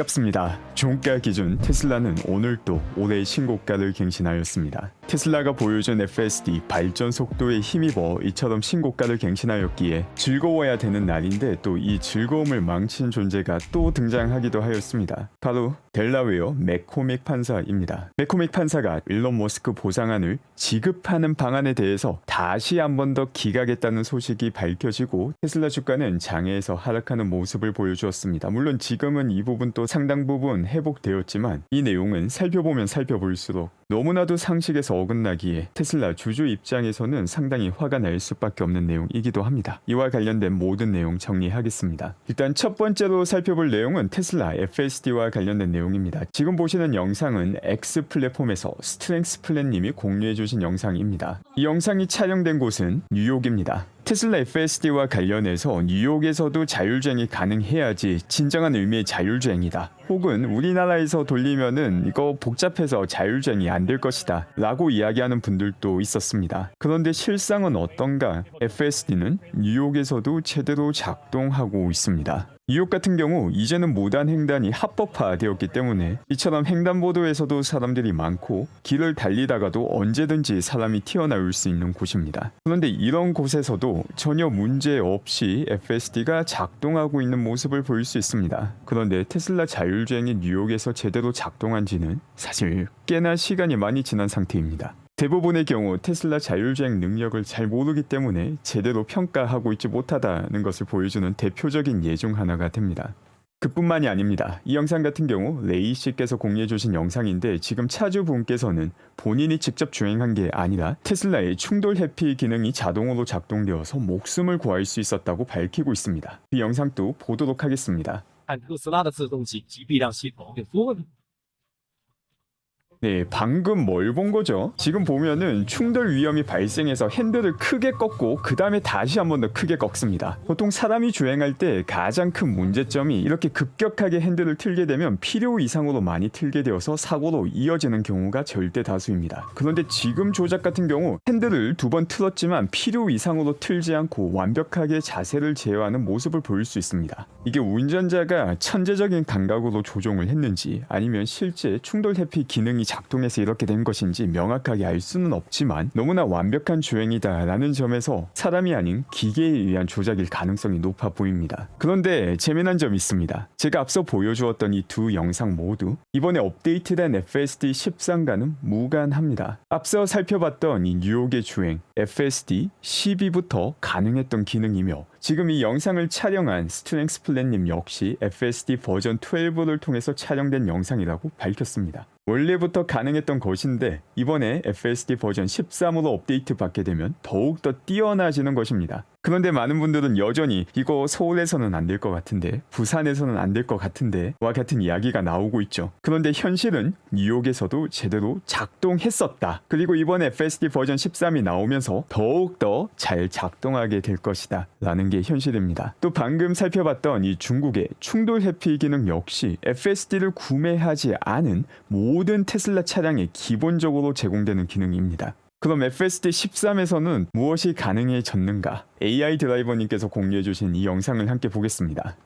반갑습니다. 종가 기준 테슬라는 오늘 또 올해 신고가를 갱신하였습니다. 테슬라가 보여준 FSD 발전 속도에 힘입어 이처럼 신고가를 갱신하였기에 즐거워야 되는 날인데 또 이 즐거움을 망친 존재가 또 등장하기도 하였습니다. 바로 델라웨어 맥코믹 판사입니다. 맥코믹 판사가 일론 머스크 보상안을 지급하는 방안에 대해서 다시 한 번 더 기각했다는 소식이 밝혀지고 테슬라 주가는 장외에서 하락하는 모습을 보여주었습니다. 물론 지금은 이 부분 또 상당 부분 회복되었지만 이 내용은 살펴보면 살펴볼수록 너무나도 상식에서 어긋나기에 테슬라 주주 입장에서는 상당히 화가 날 수밖에 없는 내용이기도 합니다. 이와 관련된 모든 내용 정리하겠습니다. 일단 첫 번째로 살펴볼 내용은 테슬라 FSD와 관련된 내용입니다. 지금 보시는 영상은 X 플랫폼에서 스트렝스 플랜님이 공유해 주신 영상입니다. 이 영상이 촬영된 곳은 뉴욕입니다. 테슬라 FSD와 관련해서 뉴욕에서도 자율주행이 가능해야지 진정한 의미의 자율주행이다. 혹은 우리나라에서 돌리면은 이거 복잡해서 자율주행이 안 될 것이다. 라고 이야기하는 분들도 있었습니다. 그런데 실상은 어떤가? FSD는 뉴욕에서도 제대로 작동하고 있습니다. 뉴욕 같은 경우 이제는 무단 횡단이 합법화되었기 때문에 이처럼 횡단보도에서도 사람들이 많고 길을 달리다가도 언제든지 사람이 튀어나올 수 있는 곳입니다. 그런데 이런 곳에서도 전혀 문제 없이 FSD가 작동하고 있는 모습을 보일 수 있습니다. 그런데 테슬라 자율주행이 뉴욕에서 제대로 작동한 지는 사실 꽤나 시간이 많이 지난 상태입니다. 대부분의 경우 테슬라 자율주행 능력을 잘 모르기 때문에 제대로 평가하고 있지 못하다는 것을 보여주는 대표적인 예중 하나가 됩니다. 그뿐만이 아닙니다. 이 영상 같은 경우 레이 씨께서 공유해 주신 영상인데 지금 차주 분께서는 본인이 직접 주행한 게 아니라 테슬라의 충돌 해피 기능이 자동으로 작동되어서 목숨을 구할 수 있었다고 밝히고 있습니다. 그 영상도 보도록 하겠습니다. 네, 방금 뭘 본 거죠? 지금 보면은 충돌 위험이 발생해서 핸들을 크게 꺾고 그 다음에 다시 한 번 더 크게 꺾습니다. 보통 사람이 주행할 때 가장 큰 문제점이 이렇게 급격하게 핸들을 틀게 되면 필요 이상으로 많이 틀게 되어서 사고로 이어지는 경우가 절대 다수입니다. 그런데 지금 조작 같은 경우 핸들을 두 번 틀었지만 필요 이상으로 틀지 않고 완벽하게 자세를 제어하는 모습을 보일 수 있습니다. 이게 운전자가 천재적인 감각으로 조종을 했는지 아니면 실제 충돌 회피 기능이 작동해서 이렇게 된 것인지 명확하게 알 수는 없지만 너무나 완벽한 주행이다라는 점에서 사람이 아닌 기계에 의한 조작일 가능성이 높아 보입니다. 그런데 재미난 점이 있습니다. 제가 앞서 보여주었던 이 두 영상 모두 이번에 업데이트된 FSD 13과는 무관합니다. 앞서 살펴봤던 이 뉴욕의 주행 FSD 12부터 가능했던 기능이며 지금 이 영상을 촬영한 스트렝스 플랜님 역시 FSD 버전 12를 통해서 촬영된 영상이라고 밝혔습니다. 원래부터 가능했던 것인데 이번에 FSD 버전 13으로 업데이트 받게 되면 더욱더 뛰어나지는 것입니다. 그런데 많은 분들은 여전히 이거 서울에서는 안 될 것 같은데 부산에서는 안 될 것 같은데 와 같은 이야기가 나오고 있죠. 그런데 현실은 뉴욕에서도 제대로 작동했었다. 그리고 이번 FSD 버전 13이 나오면서 더욱더 잘 작동하게 될 것이다. 라는 게 현실입니다. 또 방금 살펴봤던 이 중국의 충돌 회피 기능 역시 FSD를 구매하지 않은 모든 테슬라 차량에 기본적으로 제공되는 기능입니다. 그럼 FSD 13에서는 무엇이 가능해졌는가? AI 드라이버님께서 공유해주신 이 영상을 함께 보겠습니다.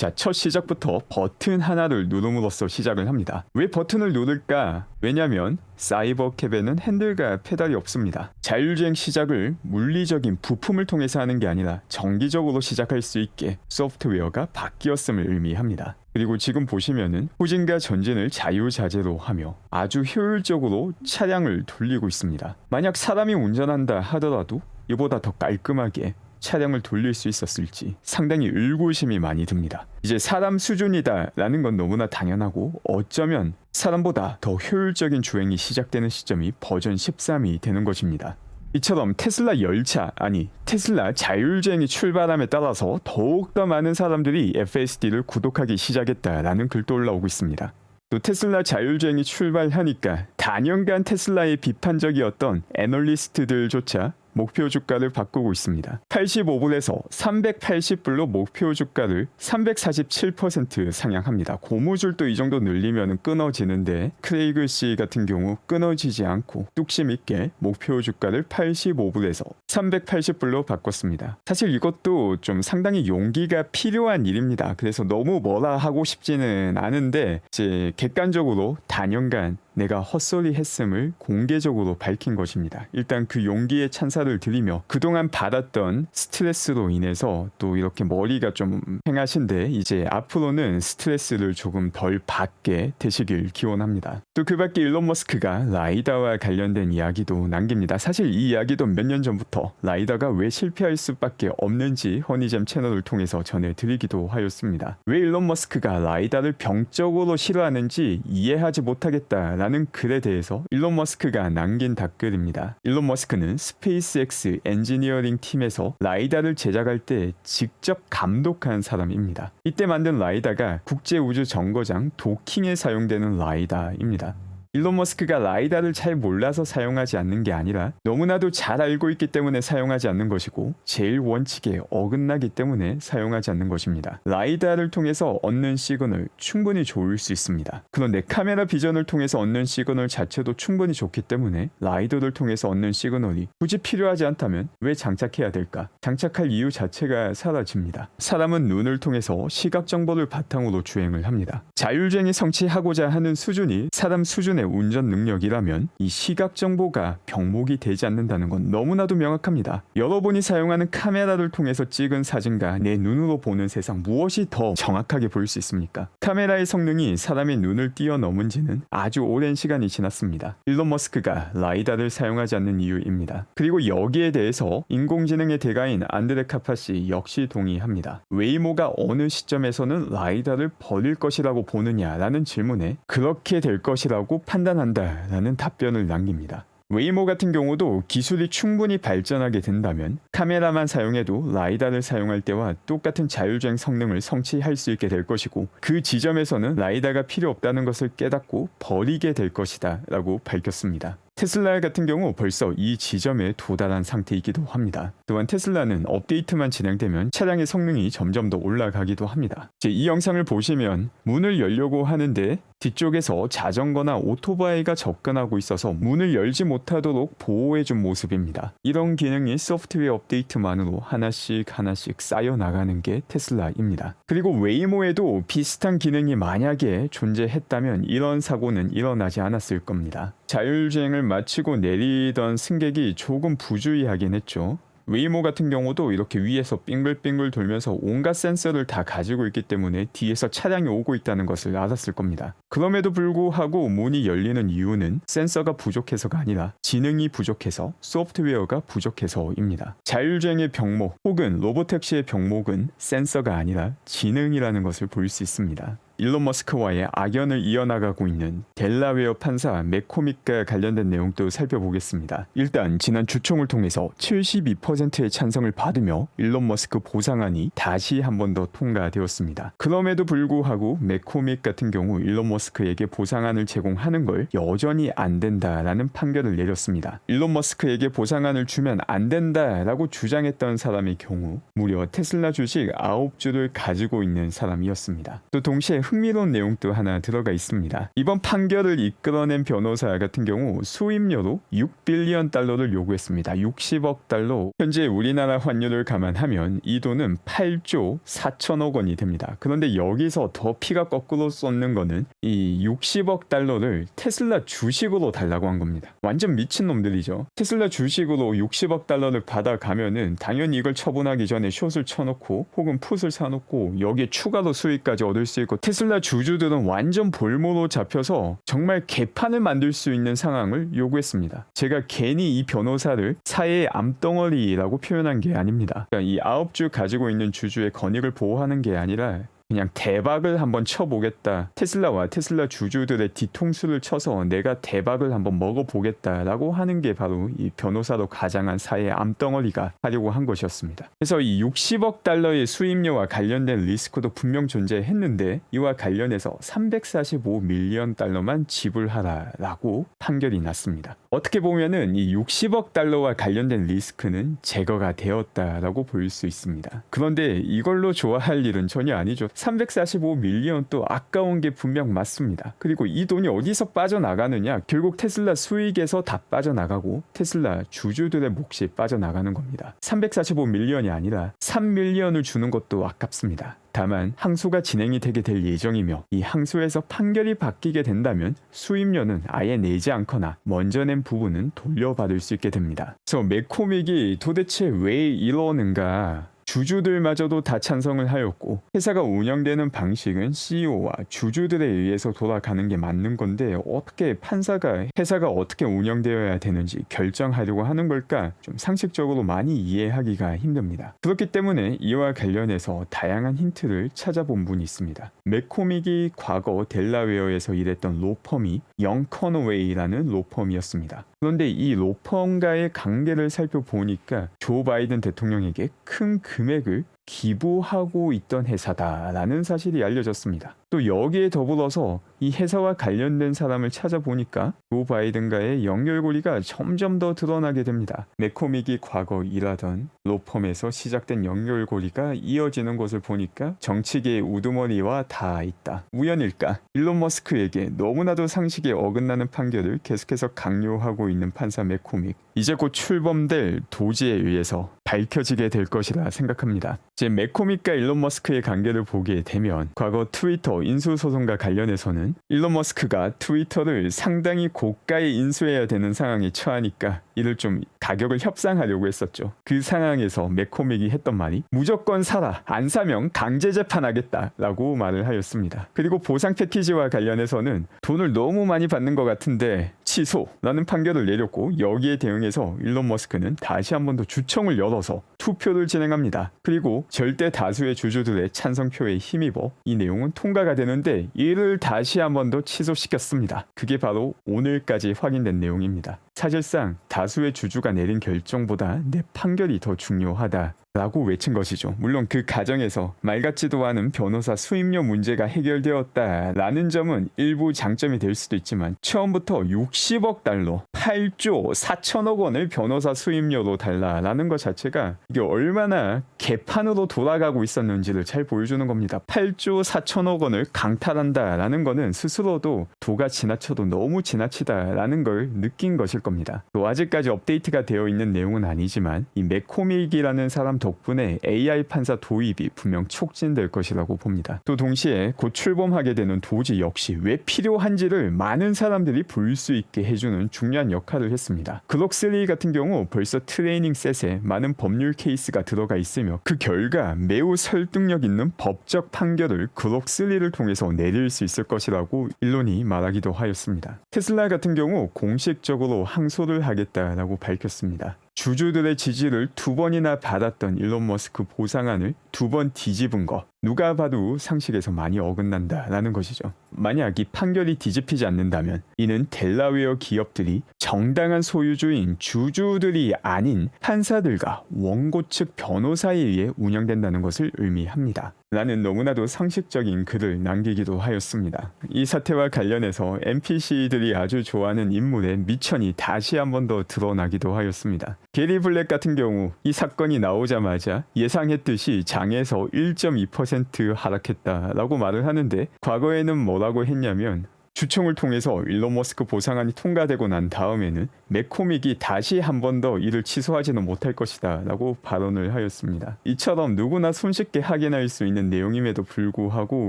자, 첫 시작부터 버튼 하나를 누름으로써 시작을 합니다. 왜 버튼을 누를까? 왜냐면 사이버 캡에는 핸들과 페달이 없습니다. 자율주행 시작을 물리적인 부품을 통해서 하는 게 아니라 정기적으로 시작할 수 있게 소프트웨어가 바뀌었음을 의미합니다. 그리고 지금 보시면은 후진과 전진을 자유자재로 하며 아주 효율적으로 차량을 돌리고 있습니다. 만약 사람이 운전한다 하더라도 이보다 더 깔끔하게 차량을 돌릴 수 있었을지 상당히 의구심이 많이 듭니다. 이제 사람 수준이다라는 건 너무나 당연하고 어쩌면 사람보다 더 효율적인 주행이 시작되는 시점이 버전 13이 되는 것입니다. 이처럼 테슬라 열차 아니 테슬라 자율주행이 출발함에 따라서 더욱더 많은 사람들이 FSD를 구독하기 시작했다라는 글도 올라오고 있습니다. 또 테슬라 자율주행이 출발하니까 단연간 테슬라의 비판적이었던 애널리스트들조차 목표 주가를 바꾸고 있습니다. 85불에서 380불로 목표 주가를 347% 상향합니다. 고무줄도 이 정도 늘리면 끊어지는데 크레이그 씨 같은 경우 끊어지지 않고 뚝심 있게 목표 주가를 85불에서 380불로 바꿨습니다. 사실 이것도 좀 상당히 용기가 필요한 일입니다. 그래서 너무 뭐라 하고 싶지는 않은데 이제 객관적으로 단연간 내가 헛소리 했음을 공개적으로 밝힌 것입니다. 일단 그 용기에 찬사를 드리며 그동안 받았던 스트레스로 인해서 또 이렇게 머리가 좀 행하신데 이제 앞으로는 스트레스를 조금 덜 받게 되시길 기원합니다. 또 그 밖에 일론 머스크가 라이다와 관련된 이야기도 남깁니다. 사실 이 이야기도 몇 년 전부터 라이다가 왜 실패할 수밖에 없는지 허니잼 채널을 통해서 전해드리기도 하였습니다. 왜 일론 머스크가 라이다를 병적으로 싫어하는지 이해하지 못하겠다 라는 글에 대해서 일론 머스크가 남긴 댓글입니다. 일론 머스크는 스페이스X 엔지니어링 팀에서 라이다를 제작할 때 직접 감독한 사람입니다. 이때 만든 라이다가 국제우주 정거장 도킹에 사용되는 라이다입니다. 일론 머스크가 라이다를 잘 몰라서 사용하지 않는 게 아니라 너무나도 잘 알고 있기 때문에 사용하지 않는 것이고 제일 원칙에 어긋나기 때문에 사용하지 않는 것입니다. 라이다를 통해서 얻는 시그널 충분히 좋을 수 있습니다. 그런데 카메라 비전을 통해서 얻는 시그널 자체도 충분히 좋기 때문에 라이더를 통해서 얻는 시그널이 굳이 필요하지 않다면 왜 장착해야 될까? 장착할 이유 자체가 사라집니다. 사람은 눈을 통해서 시각 정보를 바탕으로 주행을 합니다. 자율주행이 성취하고자 하는 수준이 사람 수준 의 운전 능력이라면 이 시각 정보가 병목이 되지 않는다는 건 너무나도 명확합니다. 여러분이 사용하는 카메라를 통해서 찍은 사진과 내 눈으로 보는 세상 무엇이 더 정확하게 보일 수 있습니까? 카메라의 성능이 사람의 눈을 뛰어넘은 지는 아주 오랜 시간이 지났습니다. 일론 머스크가 라이다를 사용하지 않는 이유입니다. 그리고 여기에 대해서 인공지능의 대가인 안드레 카파시 역시 동의합니다. 웨이모가 어느 시점에서는 라이다를 버릴 것이라고 보느냐라는 질문에 그렇게 될 것이라고 판단한다라는 답변을 남깁니다. 웨이모 같은 경우도 기술이 충분히 발전하게 된다면 카메라만 사용해도 라이다를 사용할 때와 똑같은 자율주행 성능을 성취할 수 있게 될 것이고 그 지점에서는 라이다가 필요 없다는 것을 깨닫고 버리게 될 것이다 라고 밝혔습니다. 테슬라 같은 경우 벌써 이 지점에 도달한 상태이기도 합니다. 또한 테슬라는 업데이트만 진행되면 차량의 성능이 점점 더 올라가기도 합니다. 이 영상을 보시면 문을 열려고 하는데 뒤쪽에서 자전거나 오토바이가 접근하고 있어서 문을 열지 못하도록 보호해준 모습입니다. 이런 기능이 소프트웨어 업데이트만으로 하나씩 하나씩 쌓여 나가는 게 테슬라입니다. 그리고 웨이모에도 비슷한 기능이 만약에 존재했다면 이런 사고는 일어나지 않았을 겁니다. 자율주행을 마치고 내리던 승객이 조금 부주의하긴 했죠. 웨이모 같은 경우도 이렇게 위에서 빙글빙글 돌면서 온갖 센서를 다 가지고 있기 때문에 뒤에서 차량이 오고 있다는 것을 알았을 겁니다. 그럼에도 불구하고 문이 열리는 이유는 센서가 부족해서가 아니라 지능이 부족해서 소프트웨어가 부족해서입니다. 자율주행의 병목 혹은 로보택시의 병목은 센서가 아니라 지능이라는 것을 볼 수 있습니다. 일론 머스크와의 악연을 이어나가고 있는 델라웨어 판사 맥코믹과 관련된 내용도 살펴보겠습니다. 일단 지난 주총을 통해서 72%의 찬성을 받으며 일론 머스크 보상안이 다시 한 번 더 통과되었습니다. 그럼에도 불구하고 맥코믹 같은 경우 일론 머스크에게 보상안을 제공하는 걸 여전히 안 된다라는 판결을 내렸습니다. 일론 머스크에게 보상안을 주면 안 된다라고 주장했던 사람의 경우 무려 테슬라 주식 9주를 가지고 있는 사람이었습니다. 또 동시에 흥미로운 내용도 하나 들어가 있습니다. 이번 판결을 이끌어낸 변호사 같은 경우 수임료로 6빌리언 달러를 요구했습니다. 60억 달러. 현재 우리나라 환율을 감안하면 이 돈은 8조 4천억 원이 됩니다. 그런데 여기서 더 피가 거꾸로 쏟는 거는 이 60억 달러를 테슬라 주식으로 달라고 한 겁니다. 완전 미친 놈들이죠. 테슬라 주식으로 60억 달러를 받아가면은 당연히 이걸 처분하기 전에 숏을 쳐놓고 혹은 풋을 사놓고 여기에 추가로 수익까지 얻을 수 있고 테슬라 주주들은 완전 볼모로 잡혀서 정말 개판을 만들 수 있는 상황을 요구했습니다. 제가 괜히 이 변호사를 사회의 암덩어리라고 표현한 게 아닙니다. 그러니까 이 아홉 주 가지고 있는 주주의 권익을 보호하는 게 아니라 그냥 대박을 한번 쳐보겠다. 테슬라와 테슬라 주주들의 뒤통수를 쳐서 내가 대박을 한번 먹어보겠다라고 하는 게 바로 이 변호사로 가장한 사회 암덩어리가 하려고 한 것이었습니다. 그래서 이 60억 달러의 수임료와 관련된 리스크도 분명 존재했는데 이와 관련해서 345 밀리언 달러만 지불하라라고 판결이 났습니다. 어떻게 보면은 이 60억 달러와 관련된 리스크는 제거가 되었다라고 볼 수 있습니다. 그런데 이걸로 좋아할 일은 전혀 아니죠. 345 밀리언 또 아까운 게 분명 맞습니다. 그리고 이 돈이 어디서 빠져나가느냐? 결국 테슬라 수익에서 다 빠져나가고 테슬라 주주들의 몫이 빠져나가는 겁니다. 345 밀리언이 아니라 3밀리언을 주는 것도 아깝습니다. 다만 항소가 진행이 되게 될 예정이며 이 항소에서 판결이 바뀌게 된다면 수임료는 아예 내지 않거나 먼저 낸 부분은 돌려받을 수 있게 됩니다. 그래서 매코믹이 도대체 왜 이러는가? 주주들마저도 다 찬성을 하였고 회사가 운영되는 방식은 CEO와 주주들에 의해서 돌아가는 게 맞는 건데 어떻게 판사가 회사가 어떻게 운영되어야 되는지 결정하려고 하는 걸까 좀 상식적으로 많이 이해하기가 힘듭니다. 그렇기 때문에 이와 관련해서 다양한 힌트를 찾아본 분이 있습니다. 맥코믹이 과거 델라웨어에서 일했던 로펌이 영커너웨이라는 로펌이었습니다. 그런데 이 로펌과의 관계를 살펴보니까 조 바이든 대통령에게 큰 금액을 기부하고 있던 회사다라는 사실이 알려졌습니다. 또 여기에 더불어서 이 회사와 관련된 사람을 찾아보니까 조 바이든과의 연결고리가 점점 더 드러나게 됩니다. 맥코믹이 과거 일하던 로펌에서 시작된 연결고리가 이어지는 것을 보니까 정치계의 우두머리와 다 있다. 우연일까? 일론 머스크에게 너무나도 상식에 어긋나는 판결을 계속해서 강요하고 있는 판사 맥코믹. 이제 곧 출범될 도지에 의해서 밝혀지게 될 것이라 생각합니다. 이제 맥코믹과 일론 머스크의 관계를 보게 되면 과거 트위터 인수 소송과 관련해서는 일론 머스크가 트위터를 상당히 고가에 인수해야 되는 상황에 처하니까 이를 좀 가격을 협상하려고 했었죠. 그 상황에서 맥코믹이 했던 말이 무조건 사라 안 사면 강제 재판하겠다라고 말을 하였습니다. 그리고 보상 패키지와 관련해서는 돈을 너무 많이 받는 것 같은데 취소라는 판결을 내렸고 여기에 대응해서 일론 머스크는 다시 한 번 더 주청을 열어서 투표를 진행합니다. 그리고 절대 다수의 주주들의 찬성표에 힘입어 이 내용은 통과가 되는데 이를 다시 한 번 더 취소시켰습니다. 그게 바로 오늘까지 확인된 내용입니다. 사실상 다수의 주주가 내린 결정보다 내 판결이 더 중요하다. 라고 외친 것이죠. 물론 그 과정에서 말 같지도 않은 변호사 수임료 문제가 해결되었다라는 점은 일부 장점이 될 수도 있지만 처음부터 60억 달러, 8조 4천억 원을 변호사 수임료로 달라라는 것 자체가 이게 얼마나 개판으로 돌아가고 있었는지를 잘 보여주는 겁니다. 8조 4천억 원을 강탈한다라는 거는 스스로도 도가 지나쳐도 너무 지나치다라는 걸 느낀 것일 겁니다. 또 아직까지 업데이트가 되어 있는 내용은 아니지만 이 맥코믹이라는 사람 덕분에 AI 판사 도입이 분명 촉진될 것이라고 봅니다. 또 동시에 곧 출범하게 되는 도지 역시 왜 필요한지를 많은 사람들이 볼 수 있게 해주는 중요한 역할을 했습니다. 그럭3 같은 경우 벌써 트레이닝 셋에 많은 법률 케이스가 들어가 있으며 그 결과 매우 설득력 있는 법적 판결을 그럭3를 통해서 내릴 수 있을 것이라고 일론이 말하기도 하였습니다. 테슬라 같은 경우 공식적으로 항소를 하겠다라고 밝혔습니다. 주주들의 지지를 두 번이나 받았던 일론 머스크 보상안을 두 번 뒤집은 거 누가 봐도 상식에서 많이 어긋난다라는 것이죠. 만약 이 판결이 뒤집히지 않는다면 이는 델라웨어 기업들이 정당한 소유주인 주주들이 아닌 판사들과 원고 측 변호사에 의해 운영된다는 것을 의미합니다. 라는 너무나도 상식적인 글을 남기기도 하였습니다. 이 사태와 관련해서 NPC들이 아주 좋아하는 인물의 미천이 다시 한 번 더 드러나기도 하였습니다. 게리 블랙 같은 경우 이 사건이 나오자마자 예상했듯이 장에서 1.2% 하락했다라고 말을 하는데 과거에는 뭐라고 했냐면 주총을 통해서 일론 머스크 보상안이 통과되고 난 다음에는 맥코믹이 다시 한 번 더 이를 취소하지는 못할 것이다 라고 발언을 하였습니다. 이처럼 누구나 손쉽게 확인할 수 있는 내용임에도 불구하고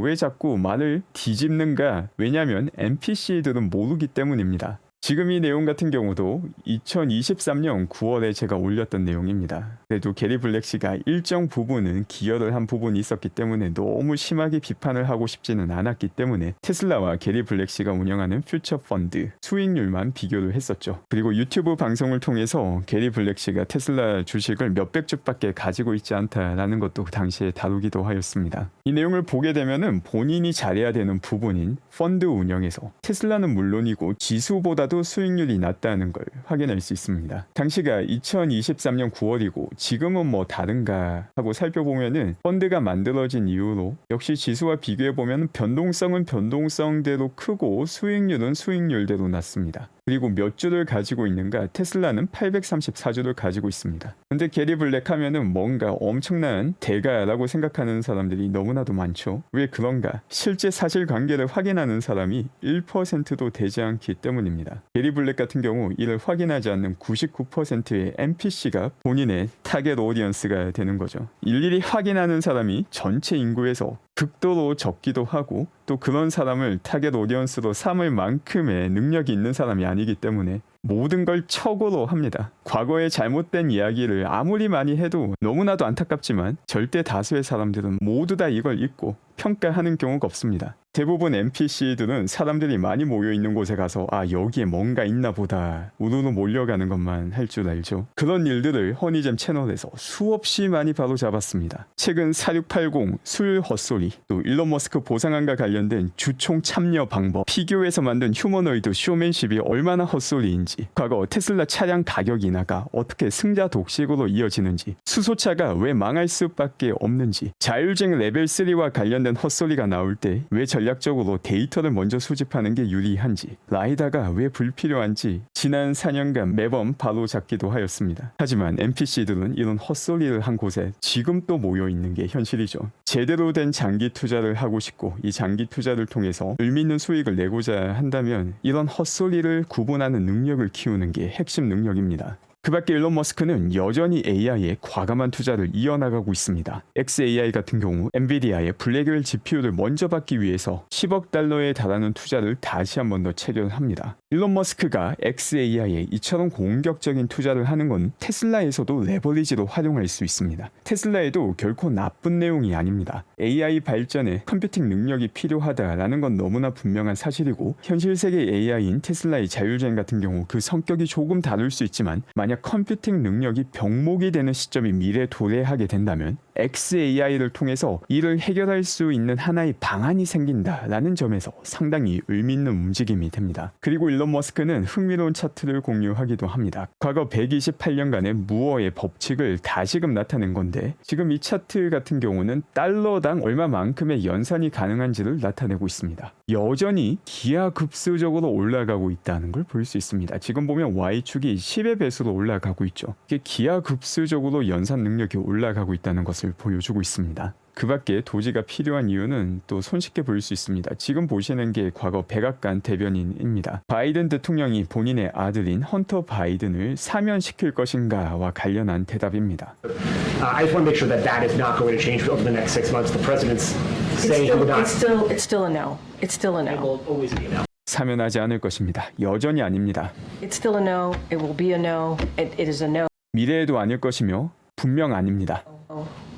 왜 자꾸 말을 뒤집는가? 왜냐면 NPC들은 모르기 때문입니다. 지금 이 내용 같은 경우도 2023년 9월에 제가 올렸던 내용입니다. 그래도 게리 블랙 씨가 일정 부분은 기여를 한 부분이 있었기 때문에 너무 심하게 비판을 하고 싶지는 않았기 때문에 테슬라와 게리 블랙 씨가 운영하는 퓨처 펀드 수익률만 비교를 했었죠. 그리고 유튜브 방송을 통해서 게리 블랙 씨가 테슬라 주식을 몇백 주밖에 가지고 있지 않다라는 것도 당시에 다루기도 하였습니다. 이 내용을 보게 되면은 본인이 잘해야 되는 부분인 펀드 운영에서 테슬라는 물론이고 지수보다 도 수익률이 낮다는 걸 확인할 수 있습니다. 당시가 2023년 9월이고 지금은 뭐 다른가 하고 살펴보면은 펀드가 만들어진 이후로 역시 지수와 비교해 보면 변동성은 변동성대로 크고 수익률은 수익률대로 낮습니다. 그리고 몇 주를 가지고 있는가? 테슬라는 834주를 가지고 있습니다. 근데 게리 블랙 하면은 뭔가 엄청난 대가라고 생각하는 사람들이 너무나도 많죠. 왜 그런가? 실제 사실 관계를 확인하는 사람이 1%도 되지 않기 때문입니다. 게리 블랙 같은 경우 이를 확인하지 않는 99%의 NPC가 본인의 타겟 오디언스가 되는 거죠. 일일이 확인하는 사람이 전체 인구에서 극도로 적기도 하고 또 그런 사람을 타겟 오디언스로 삼을 만큼의 능력이 있는 사람이 아니기 때문에 모든 걸 척으로 합니다. 과거의 잘못된 이야기를 아무리 많이 해도 너무나도 안타깝지만 절대 다수의 사람들은 모두 다 이걸 잊고 평가하는 경우가 없습니다. 대부분 NPC들은 사람들이 많이 모여 있는 곳에 가서 아 여기에 뭔가 있나 보다 우르르 몰려가는 것만 할 줄 알죠. 그런 일들을 허니잼 채널에서 수없이 많이 바로 잡았습니다. 최근 4680 술 헛소리 또 일론 머스크 보상안과 관련된 주총 참여 방법 피규어에서 만든 휴머노이드 쇼맨십이 얼마나 헛소리인지 과거 테슬라 차량 가격 인하가 어떻게 승자 독식으로 이어지는지 수소차가 왜 망할 수밖에 없는지 자율주행 레벨 3와 관련된 헛소리가 나올 때왜 전략적으로 데이터를 먼저 수집하는 게 유리한지 라이다가 왜 불필요한지 지난 4년간 매번 바로 잡기도 하였습니다. 하지만 NPC들은 이런 헛소리를 한 곳에 지금 또 모여 있는 게 현실이죠. 제대로 된 장기 투자를 하고 싶고 이 장기 투자를 통해서 의미 있는 수익을 내고자 한다면 이런 헛소리를 구분하는 능력을 키우는 게 핵심 능력입니다. 그 밖에 일론 머스크는 여전히 AI에 과감한 투자를 이어나가고 있습니다. XAI 같은 경우 엔비디아의 블랙웰 GPU를 먼저 받기 위해서 10억 달러에 달하는 투자를 다시 한 번 더 체결합니다. 일론 머스크가 XAI에 이처럼 공격적인 투자를 하는 건 테슬라에서도 레버리지로 활용할 수 있습니다. 테슬라에도 결코 나쁜 내용이 아닙니다. AI 발전에 컴퓨팅 능력이 필요하다라는 건 너무나 분명한 사실이고 현실 세계 AI인 테슬라의 자율주행 같은 경우 그 성격이 조금 다를 수 있지만 만약 컴퓨팅 능력이 병목이 되는 시점이 미래 도래하게 된다면 XAI를 통해서 이를 해결할 수 있는 하나의 방안이 생긴다라는 점에서 상당히 의미 있는 움직임이 됩니다. 그리고 일론 머스크는 흥미로운 차트를 공유하기도 합니다. 과거 128년간의 무어의 법칙을 다시금 나타낸 건데 지금 이 차트 같은 경우는 달러당 얼마만큼의 연산이 가능한지를 나타내고 있습니다. 여전히 기하급수적으로 올라가고 있다는 걸 볼 수 있습니다. 지금 보면 Y축이 10의 배수로 올라가고 있죠. 이게 기하급수적으로 연산 능력이 올라가고 있다는 것을 보여주고 있습니다. 그 밖에 도지가 필요한 이유는 또 손쉽게 보일 수 있습니다. 지금 보시는 게 과거 백악관 대변인입니다. 바이든 대통령이 본인의 아들인 헌터 바이든을 사면시킬 것인가와 관련한 대답입니다. Uh, I just want to make sure that that is not going to change over the next six months. The president's saying he would not. it's still, it's still a no. It's still a It no. will always be a no. 사면하지 않을 것입니다. 여전히 아닙니다. It's still a no. It will be a no. It, it is a no. 미래에도 아닐 것이며 분명 아닙니다.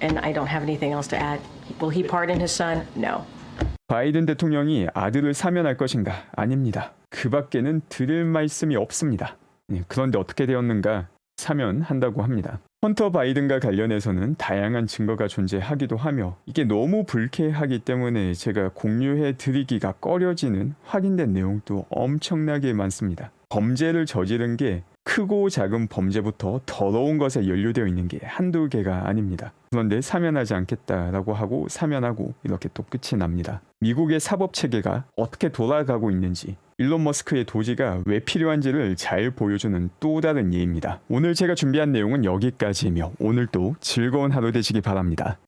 And I don't have anything else to add. Will he pardon his son? No. 바이든 대통령이 아들을 사면할 것인가? 아닙니다. 그 밖에는 드릴 말씀이 없습니다. 예, 그런데 어떻게 되었는가? 사면한다고 합니다. 헌터 바이든과 관련해서는 다양한 증거가 존재하기도 하며 이게 너무 불쾌하기 때문에 제가 공유해 드리기가 꺼려지는 확인된 내용도 엄청나게 많습니다. 범죄를 저지른 게 크고 작은 범죄부터 더러운 것에 연루되어 있는 게 한두 개가 아닙니다. 그런데 사면하지 않겠다라고 하고 사면하고 이렇게 또 끝이 납니다. 미국의 사법 체계가 어떻게 돌아가고 있는지 일론 머스크의 도지가 왜 필요한지를 잘 보여주는 또 다른 예입니다. 오늘 제가 준비한 내용은 여기까지이며 오늘도 즐거운 하루 되시기 바랍니다.